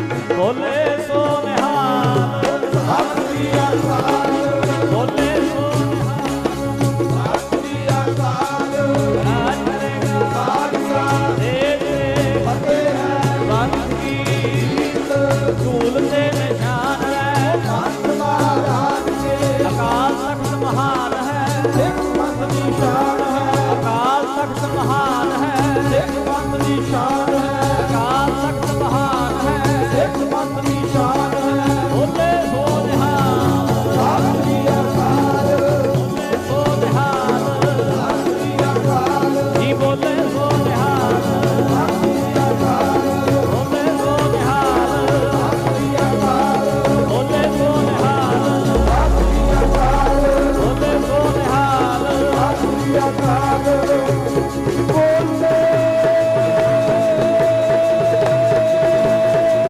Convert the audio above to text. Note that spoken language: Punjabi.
ਬੋਲੇ ਸੋ ਨਿਹਾਲ। ਹੱਥ ਦੀ ਅਰਥਾਂ ਬੋਲੇ